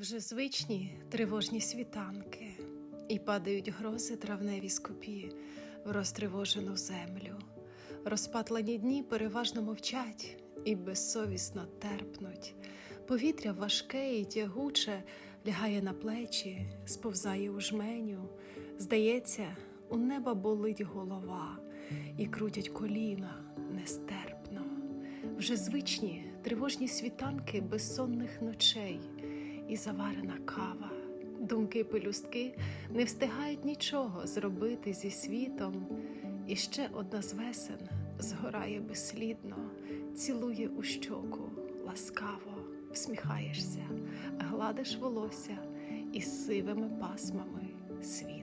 Вже звичні тривожні світанки, і падають грози травневі скупі в розтривожену землю. Розпатлені дні переважно мовчать і безсовісно терпнуть. Повітря важке і тягуче лягає на плечі, сповзає у жменю. Здається, у неба болить голова, і крутять коліна нестерпно. Вже звичні тривожні світанки безсонних ночей і заварена кава. Думки пелюстки не встигають нічого зробити зі світом. І ще одна з весен згорає безслідно, цілує у щоку, ласкаво всміхаєшся, гладиш волосся із сивими пасмами світ.